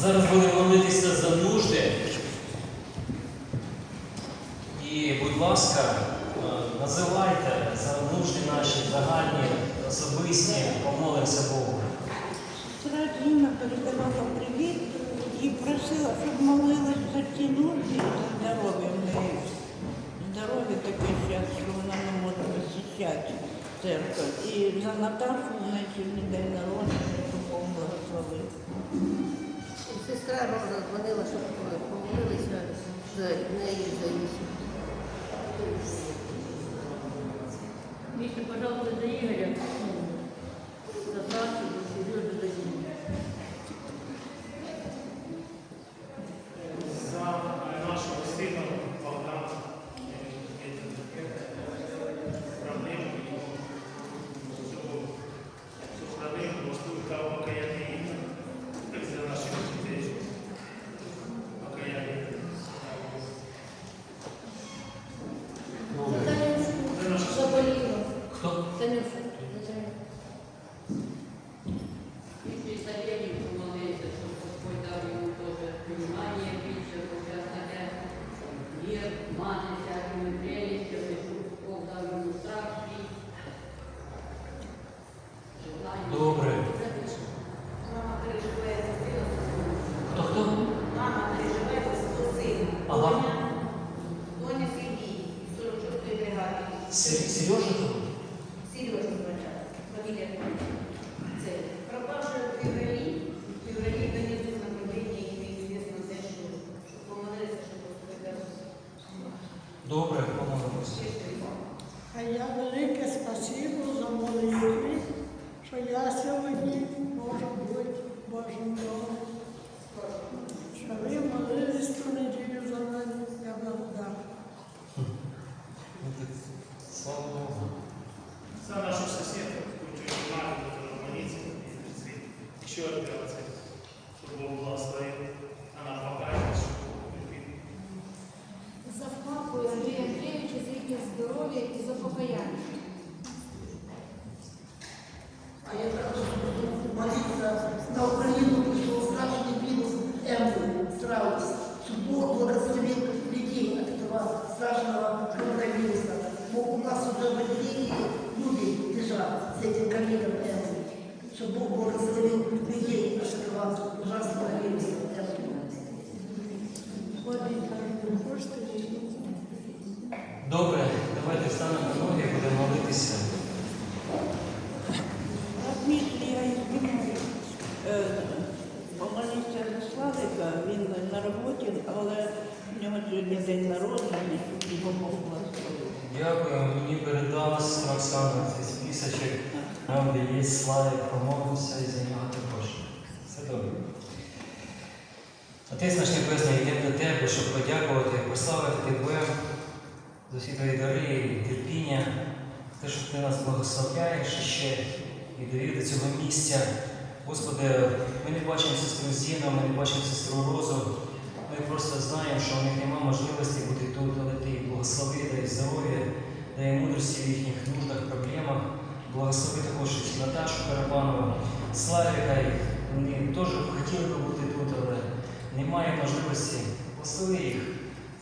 Зараз будемо молитися за нужди. І, будь ласка, е, називайте за нужди наші загальні, особисті, помолимося Богу. Вчора Діна передавала привіт і просила, щоб молилась за ті нужди здоров'я. В здоров'я таке зараз, що вона не може висічати церкву. І за Наташу в неї Сестра Роза щоб помолилися з неї, за її. Миша, пожалуйста, за Игоря. Сережа тут? Сережа звуча. Фамілія це. Пропавши в февралі, в февралі донесли направлення і неізвісно те, що, що помолилися, що Господь. Добре, помолимося. А я велике спасибо за молитві, що я сьогодні можу бути Божим домом. Що ви молились ту неділю за мене, я благодарна. Слава Богу. За нашу соседку, которую мать, которая молится, еще раз чтобы Бог благословил. Она покаялась, что Бог любит. За вкладку Андрія Андрійовича за їхнє здоров'я і за покаяння. А я також буду молиться на Украину, что страшный вирус М страус, Добре, давайте встанемо на ноги і будемо молитися. Е, Помоліться за Славика, він на роботі, але в нього сьогодні день народження, його Бог благословив. Дякую, мені передала сестра Оксана цей списочок, там де є славик, помолимося і за нього також. Все добре. Отець наш Небесний, йдемо до Тебе, щоб подякувати, прославити Тебе за всі твої дари і терпіння, те, що ти нас благословляєш ще і довів до цього місця. Господи, ми не бачимо сестру Зіну, ми не бачимо сестру Розу. Ми просто знаємо, що у них немає можливості бути тут, але ти їх благослови, дай здоров'я, дай мудрості в їхніх нуждах, проблемах. Благослови також Наташу Карабанову, Славіка. і Вони теж хотіли би бути немає можливості. Благослови їх.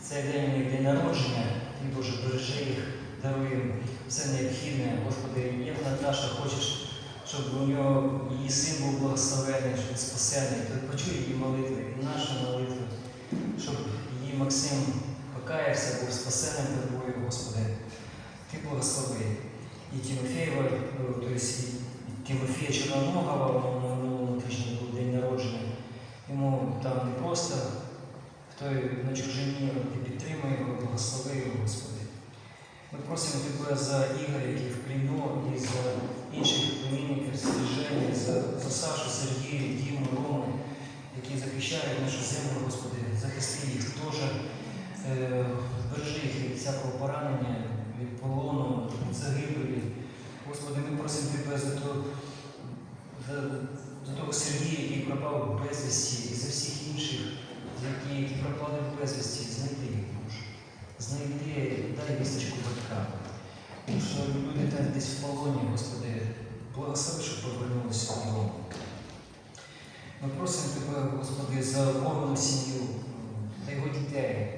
Цей день них день народження, ти Боже, бережи їх, даруй їм все необхідне. Господи, як Наташа хочеш, щоб у нього її син був благословений, щоб він спасений, то почуй її молитви, і нашу молитву, щоб її Максим покаявся, був спасеним тобою, Господи. Ти благослови. І Тимофєєва, е, тобто і Тимофія Чорноногова, на минулому тижні був день народження. Йому там не просто в той на чужині, ти підтримуй його, благослови його, Господи. Ми просимо Тебе за Ігоря, який в пліну, і за інших племінників Стрижені, за, за Сашу, Сергія, Діму, Рому, які захищають нашу землю, Господи, захисти їх теж, е, бережи їх від всякого поранення, від полону, від загибелі. Господи, ми просимо Тебе за, то, за, того Сергія, який пропав безвісті, і за всіх інших, які, пропали безвісті, знайди їх, Боже. Знайди, дай вісточку батькам. Тому що люди там десь в полоні, Господи, благослови, щоб повернулися додому. Ми просимо просимо Тебе, Господи, за кожну сім'ю та його дітей.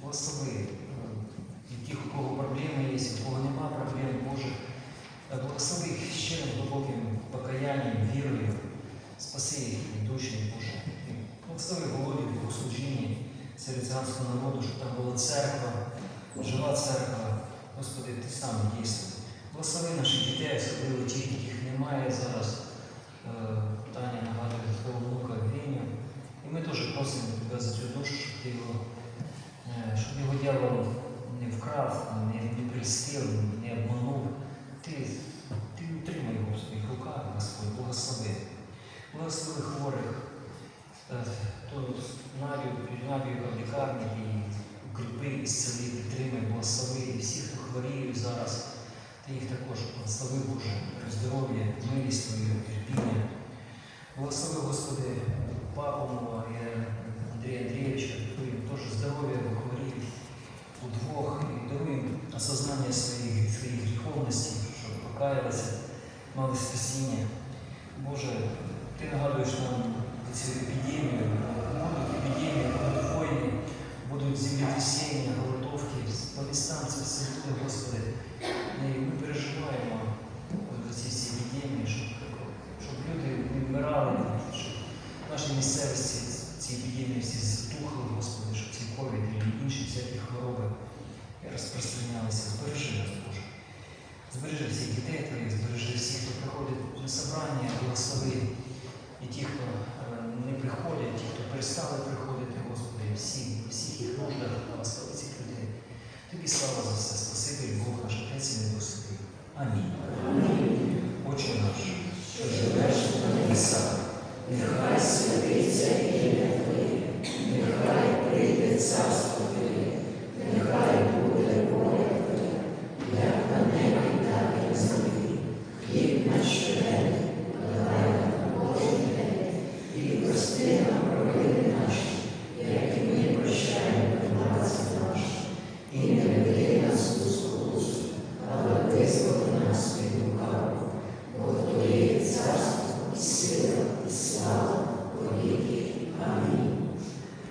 Благослови е, і тих, у кого проблеми є, у кого нема проблем, Боже. Е, Благослови їх щирим глибоким покаянням, вірою. Спаси душі, Боже. Благослови Володі в серед циганського народу, щоб там була церква, жива церква. Господи, Ти сам дійсно. Благослови наших дітей, особливо тих, яких немає зараз. Е, Таня нагадує твого внука Віню. І ми теж просимо тебе за цю душу, щоб ти його, е, щоб його дьявол не вкрав, не, не прельстив, не обманув. Ти, ти утримай його в своїх руках, Господь, благослови. Благослови хворих, е, тут Надю, Надю в лікарні і укріпи, ісцели, підтримай, благослови і всіх, хто зараз. Ти їх також благослови, Боже, здоров'я, милість Твою, терпіння. Благослови, Господи, папу Андрія Андрійовича, даруй їм теж здоров'я, бо хворіють удвох, і даруй осознання своїх, своїх гріховності, щоб покаялися, мали спасіння. Боже, Ти нагадуєш нам цю епідемію, будуть епідемії, будуть війни, будуть землетрясіння, голодовки, по розпространялися, збережи нас, Боже. Збережи всіх дітей Твоїх, збережи всіх, хто приходить на собрання, благослови. І ті, хто е, не приходять, ті, хто перестали приходити, Господи, всі, всіх їх нуждах, благослови.